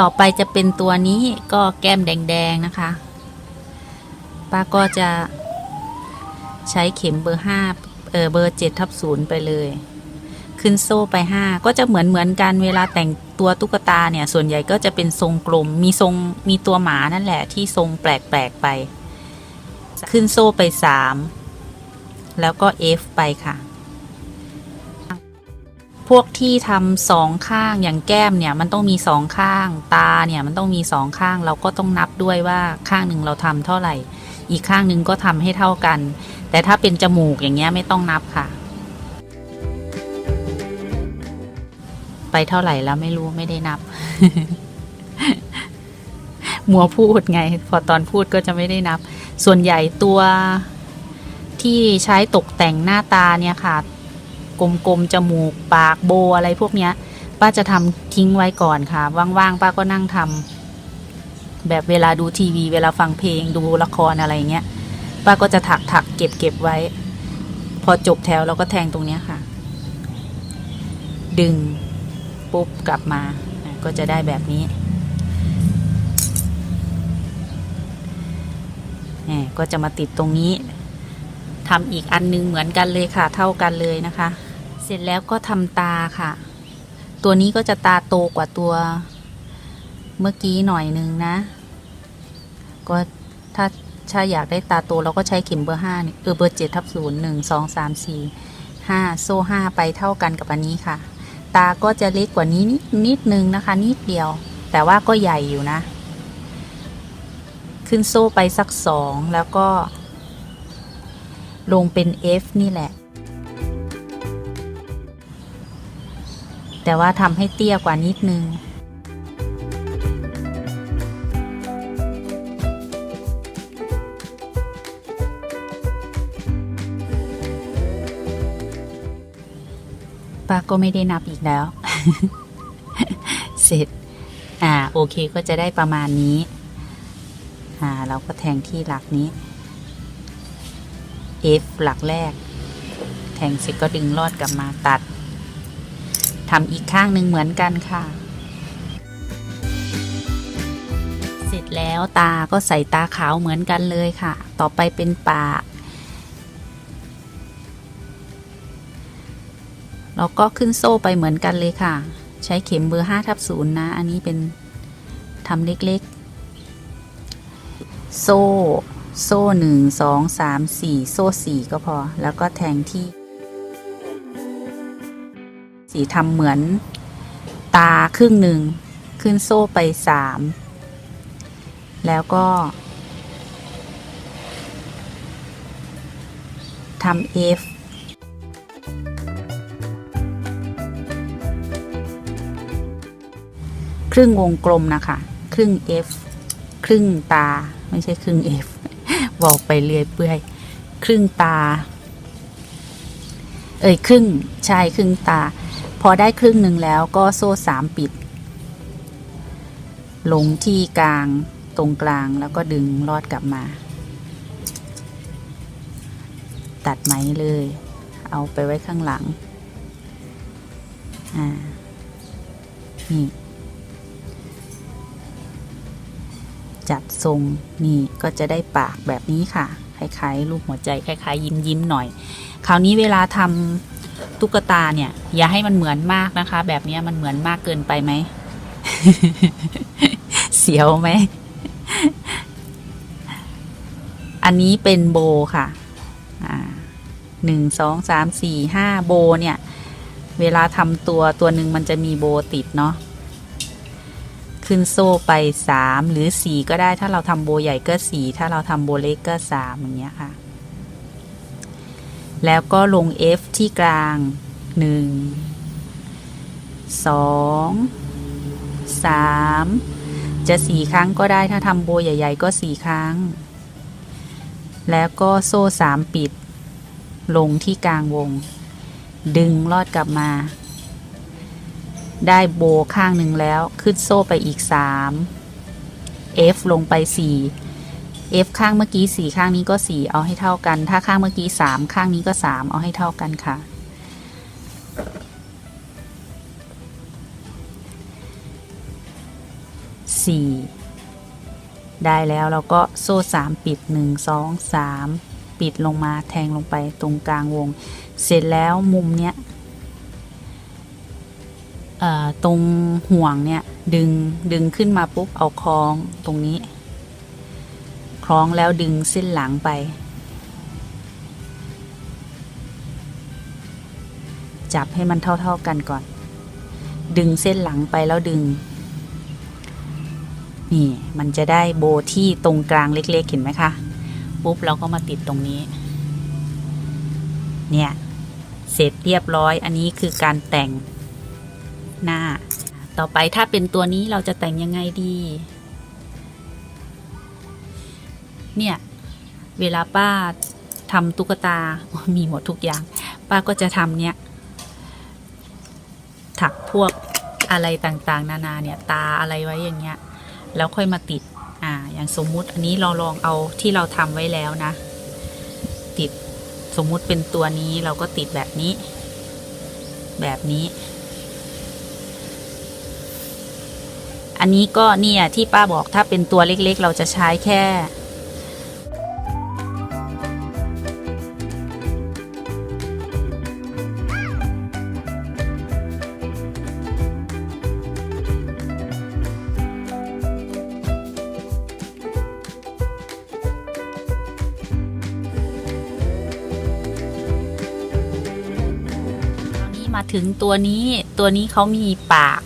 ต่อไปจะเป็นตัวนี้ก็แก้มแดงๆนะคะ ป้าก็จะใช้เข็มเบอร์ห้าเออเบอร์เจ็ดทับศูนย์ไปเลย ขึ้นโซ่ไปห้าก็จะเหมือนเหมือนกันเวลาแต่งตัวตุ๊กตาเนี่ย ส่วนใหญ่ก็จะเป็นทรงกลม มีทรงมีตัวหมานั่นแหละที่ทรงแปลกๆไป ขึ้นโซ่ไปสามแล้วก็ F ไปค่ะ พวกที่ทำสองข้างอย่างแก้มเนี่ยมันต้องมีสองข้าง ตาเนี่ยมันต้องมีสองข้าง เราก็ต้องนับด้วยว่าข้างหนึ่งเราทำเท่าไหร่ อีกข้างหนึ่งก็ทำให้เท่ากัน แต่ถ้าเป็นจมูกอย่างเงี้ยไม่ต้องนับค่ะ ไปเท่าไหร่แล้วไม่รู้ไม่ได้นับ มัวพูดไง พอตอนพูดก็จะไม่ได้นับ ส่วนใหญ่ตัวที่ใช้ตกแต่งหน้าตาเนี่ยค่ะ กลมๆจมูกปากโบอะไรพวกเนี้ย ป้าจะทำทิ้งไว้ก่อนค่ะ ว่างๆป้าก็นั่งทำแบบเวลาดูทีวี เวลาฟังเพลงดูละครอะไรเงี้ยป้าก็จะถักถักเก็บเก็บไว้ พอจบแถวเราก็แทงตรงเนี้ยค่ะ ดึงปุ๊บกลับมาก็จะได้แบบนี้ก็จะมาติดตรงนี้ทำอีกอันนึงเหมือนกันเลยค่ะ เท่ากันเลยนะคะ ร็จแล้วก็ทำตาค่ะ ตัวนี้ก็จะตาโตกว่าตัว เมื่อกี้หน่อยนึงนะ ก็ถ้าถ้าอยากได้ตาโตเราก็ใช้เข็มเบอร์ห้านี่เออเบอร์เจ็ดทับศูนย์หนึ่งสองสามสี่ห้าโซ่ห้าไปเท่ากันกับอันนี้ค่ะ ตาก็จะเล็กกว่านี้นิดนิดนึงนะคะ นิดเดียว แต่ว่าก็ใหญ่อยู่นะ ขึ้นโซ่ไปสักสองแล้วก็ ลงเป็น F นี่แหละ แต่ว่าทำให้เตี้ยกว่านิดนึง ป้าก็ไม่ได้นับอีกแล้ว เสร็จ อ่า โอเคก็จะได้ประมาณนี้ อ่า เราก็แทงที่หลักนี้ F หลักแรก แทงเสร็จก็ดึงลอดกลับมาตัด ทำอีกข้างหนึ่งเหมือนกันค่ะ เสร็จแล้วตาก็ใส่ตาขาวเหมือนกันเลยค่ะ ต่อไปเป็นปาก เราก็ขึ้นโซ่ไปเหมือนกันเลยค่ะ ใช้เข็มเบอร์5ทับศูนย์นะ อันนี้เป็นทำเล็กๆ โซ่ โซ่หนึ่งสองสามสี่โซ่สี่ก็พอ แล้วก็แทงที่ สีทำเหมือนตาครึ่งหนึ่ง ขึ้นโซ่ไปสาม แล้วก็ทำ F ครึ่งวงกลมนะคะ ครึ่ง F ครึ่งตา ไม่ใช่ครึ่ง F บอกไปเรื่อยเปื่อย ครึ่งตา เอ้ยครึ่ง ใช่ ครึ่งตา พอได้ครึ่งหนึ่งแล้วก็โซ่สามปิด ลงที่กลางตรงกลางแล้วก็ดึงลอดกลับมา ตัดไหมเลย เอาไปไว้ข้างหลัง อ่า นี่ จัดทรงนี่ก็จะได้ปากแบบนี้ค่ะ คล้ายๆรูปหัวใจ คล้ายๆ ยิ้มยิ้มๆหน่อย คราวนี้เวลาทำ ตุ๊กตาเนี่ย อย่าให้มันเหมือนมากนะคะ แบบนี้มันเหมือนมากเกินไปไหม เสียวไหม อันนี้เป็นโบค่ะหนึ่งสองสามสี่ห้าโบเนี่ย เวลาทำตัวตัวหนึ่งมันจะมีโบติดเนาะขึ้นโซ่ไปสามหรือสี่ก็ได้ถ้าเราทำโบใหญ่ก็สี่ถ้าเราทำโบเล็กก็สามอย่างเงี้ยค่ะ แล้วก็ลง F ที่กลางหนึ่งสองสามจะสี่ครั้งก็ได้ถ้าทำโบใหญ่ ๆ ก็สี่ครั้ง แล้วก็โซ่สามปิด ลงที่กลางวง ดึงลอดกลับมา ได้โบข้างหนึ่งแล้วขึ้นโซ่ไปอีก 3 F ลงไป 4 F ข้างเมื่อกี้4ข้างนี้ก็4เอาให้เท่ากัน ถ้าข้างเมื่อกี้3ข้างนี้ก็3เอาให้เท่ากันค่ะสี่ได้แล้วเราก็โซ่สามปิดหนึ่งสองสามปิดลงมาแทงลงไปตรงกลางวง เสร็จแล้วมุมเนี้ยตรงห่วงเนี่ย ดึงดึงขึ้นมาปุ๊บเอาคล้องตรงนี้ ล้องแล้วดึงเส้นหลังไป จับให้มันเท่า ๆกันก่อน ดึงเส้นหลังไปแล้วดึง นี่มันจะได้โบที่ตรงกลางเล็ก ๆ เห็นไหมคะปุ๊บเราก็มาติดตรงนี้ เนี่ย เสร็จเรียบร้อย อันนี้คือการแต่งหน้า ต่อไปถ้าเป็นตัวนี้เราจะแต่งยังไงดี เนี่ย เวลาป้าทำตุ๊กตา มีหมดทุกอย่าง ป้าก็จะทำเนี่ย ถักพวกอะไรต่างๆ นานาเนี่ย ตาอะไรไว้อย่างเงี้ย แล้วค่อยมาติด อ่า อย่างสมมุติอันนี้เราลองเอาที่เราทำไว้แล้วนะ ติดสมมุติเป็นตัวนี้เราก็ติดแบบนี้ แบบนี้ อันนี้ก็เนี่ยที่ป้าบอกถ้าเป็นตัวเล็กๆ เราจะใช้แค่ มาถึงตัวนี้ตัวนี้เขามีปาก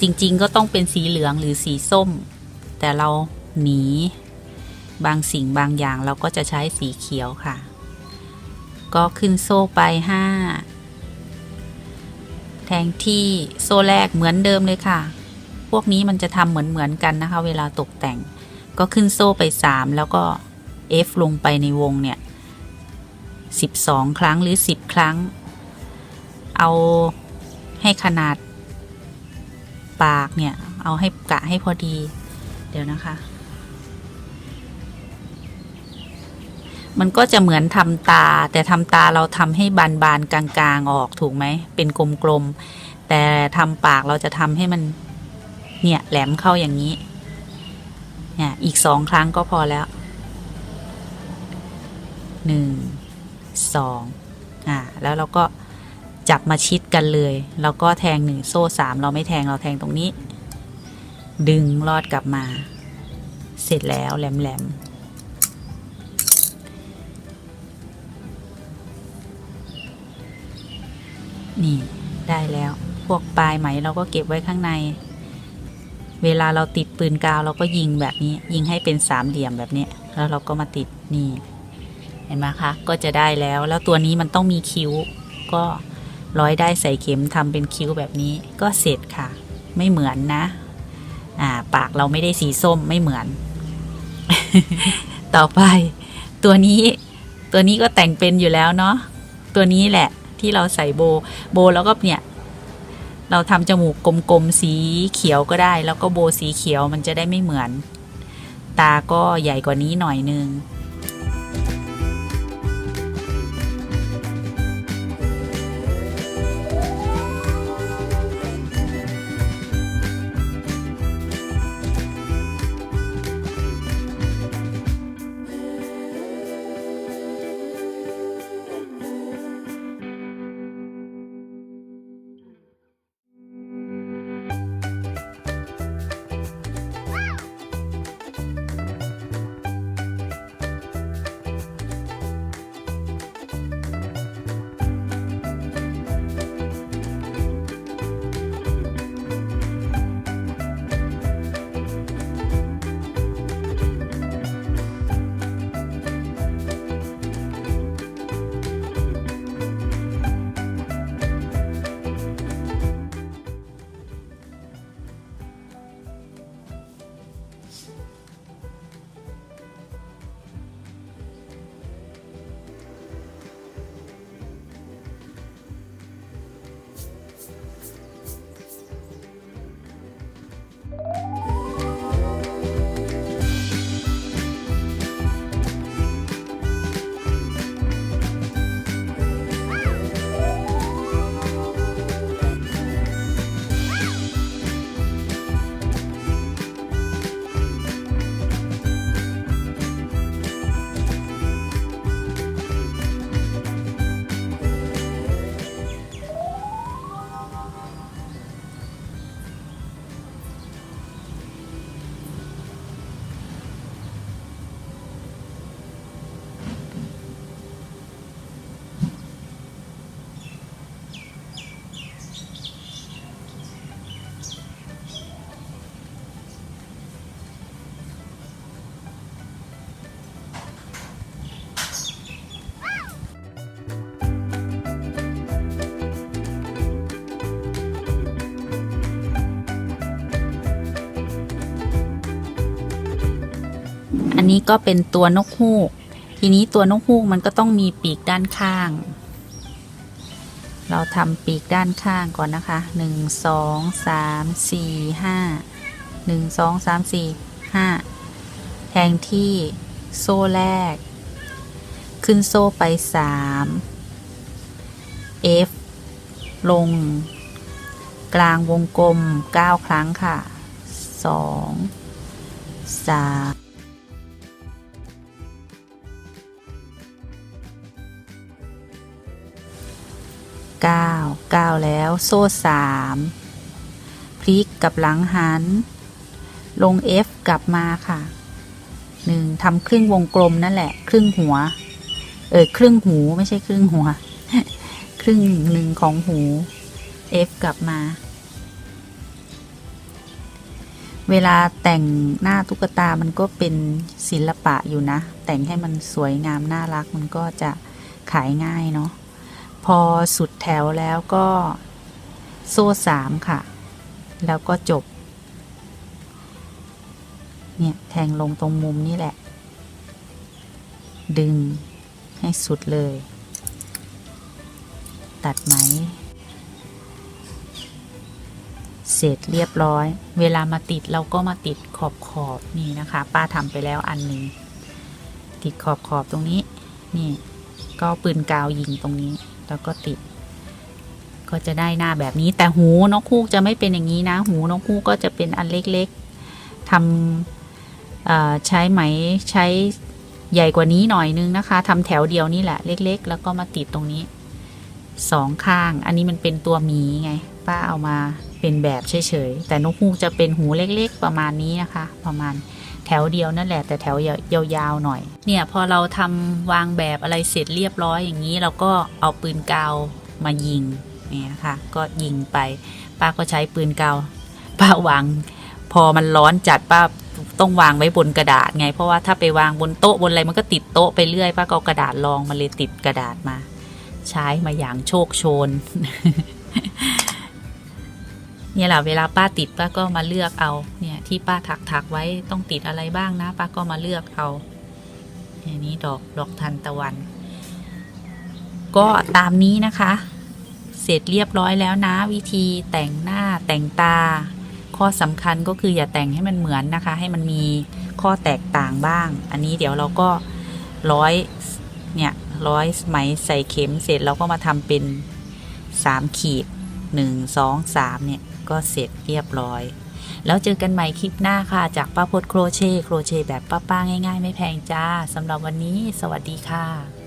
จริงๆ ก็ต้องเป็นสีเหลืองหรือสีส้ม แต่เราหนีบางสิ่งบางอย่างเราก็จะใช้สีเขียวค่ะ ก็ขึ้นโซ่ไปห้าแทงที่โซ่แรกเหมือนเดิมเลยค่ะ พวกนี้มันจะทำเหมือนเหมือนๆกันนะคะ เวลาตกแต่ง ก็ขึ้นโซ่ไปสามแล้วก็ F ลงไปในวงเนี่ยสิบสองครั้งหรือสิบครั้ง เอาให้ขนาดปากเนี่ย เอาให้กะให้พอดี เดี๋ยวนะคะ มันก็จะเหมือนทำตา แต่ทำตาเราทำให้บานๆกลางๆออกถูกไหม เป็นกลมๆ แต่ทำปากเราจะทำให้มัน เนี่ยแหลมเข้าอย่างนี้ เนี่ยอีกสองครั้งก็พอแล้ว หนึ่ง สอง อ่า แล้วเราก็ จับมาชิดกันเลย แล้วก็แทงหนึ่งโซ่สามเราไม่แทงเราแทงตรงนี้ ดึงลอดกลับมา เสร็จแล้วแหลมๆนี่ได้แล้ว พวกปลายไหมเราก็เก็บไว้ข้างใน เวลาเราติดปืนกาวเราก็ยิงแบบนี้ ยิงให้เป็นสามเหลี่ยมแบบนี้ แล้วเราก็มาติดนี่ เห็นไหมคะ ก็จะได้แล้ว แล้วตัวนี้มันต้องมีคิ้วก็ ร้อยได้ใส่เข็มทำเป็นคิ้วแบบนี้ก็เสร็จค่ะ ไม่เหมือนนะ อ่า ปากเราไม่ได้สีส้มไม่เหมือน ต่อไป ตัวนี้ตัวนี้ก็แต่งเป็นอยู่แล้วเนาะตัวนี้แหละที่เราใส่โบ โบแล้วก็เนี่ย เราทำจมูกกลมๆสีเขียวก็ได้ แล้วก็โบสีเขียวมันจะได้ไม่เหมือน ตาก็ใหญ่กว่านี้หน่อยนึง นี้ก็เป็นตัวนกฮูก ทีนี้ตัวนกฮูกมันก็ต้องมีปีกด้านข้าง เราทำปีกด้านข้างก่อนนะคะหนึ่งสองสามสี่ห้าหนึ่งสองสามสี่ห้าแทงที่โซ่แรก ขึ้นโซ่ไปสาม F ลง กลางวงกลม 9 ครั้งค่ะ 2 3 9 9 แล้ว โซ่ 3 พลิกกับหลังหัน ลง F กลับมาค่ะ 1ทำครึ่งวงกลมนั่นแหละ ครึ่งหัว เออครึ่งหูไม่ใช่ครึ่งหัว ครึ่งหนึ่งของหู F กลับมา เวลาแต่งหน้าตุ๊กตามันก็เป็นศิลปะอยู่นะ แต่งให้มันสวยงามน่ารักมันก็จะขายง่ายเนาะ พอสุดแถวแล้วก็โซ่สามค่ะ แล้วก็จบ เนี่ย แทงลงตรงมุมนี่แหละ ดึงให้สุดเลย ตัดไหม เสร็จเรียบร้อย เวลามาติดเราก็มาติดขอบขอบนี่นะคะ ป้าทำไปแล้วอันหนึ่งติดขอบขอบตรงนี้ นี่ ก็ปืนกาวยิงตรงนี้ แล้วก็ติด ก็จะได้หน้าแบบนี้ แต่หูนกฮูกจะไม่เป็นอย่างนี้นะ หูนกฮูกก็จะเป็นอันเล็กๆทำใช้ไหมใช้ใหญ่กว่านี้หน่อยนึงนะคะทำแถวเดียวนี่แหละเล็ก ๆ แล้วก็มาติดตรงนี้สองข้าง อันนี้มันเป็นตัวหมีไง ป้าเอามาเป็นแบบเฉยๆ แต่นกฮูกจะเป็นหูเล็กๆ ประมาณนี้นะคะ ประมาณ ถวเดียวนั่นแหละแต่แถวยาวๆหน่อย เนี่ยพอเราทำวางแบบอะไรเสร็จเรียบร้อยอย่างนี้ เราก็เอาปืนกาวมายิงเนี่ยนะคะก็ยิงไป ป้าก็ใช้ปืนกาวป้าวางพอมันร้อนจัดป้าต้องวางไว้บนกระดาษไง เพราะว่าถ้าไปวางบนโต๊ะบนอะไรมันก็ติดโต๊ะไปเรื่อยป้าก็เอากระดาษรองมาเลยติดกระดาษมา ใช้มาอย่างโชคโชน เนี่ยแหละเวลาป้าติดป้าก็มาเลือกเอาเนี่ยที่ป้าถักถักไว้ต้องติดอะไรบ้างนะ ป้าก็มาเลือกเอาอันนี้ดอกดอกทันตะวัน ก็ตามนี้นะคะ เสร็จเรียบร้อยแล้วนะ วิธีแต่งหน้าแต่งตา ข้อสำคัญก็คืออย่าแต่งให้มันเหมือนนะคะ ให้มันมีข้อแตกต่างบ้าง อันนี้เดี๋ยวเราก็ร้อยเนี่ยร้อยไหมใส่เข็มเสร็จเราก็มาทำเป็นสามขีดหนึ่งสองสามเนี่ย ก็เสร็จเรียบร้อย แล้วเจอกันใหม่คลิปหน้าค่ะ จากป้าพดโครเช่โครเช่แบบป้าๆง่าย ๆ ไม่แพงจ้าสำหรับวันนี้ สวัสดีค่ะ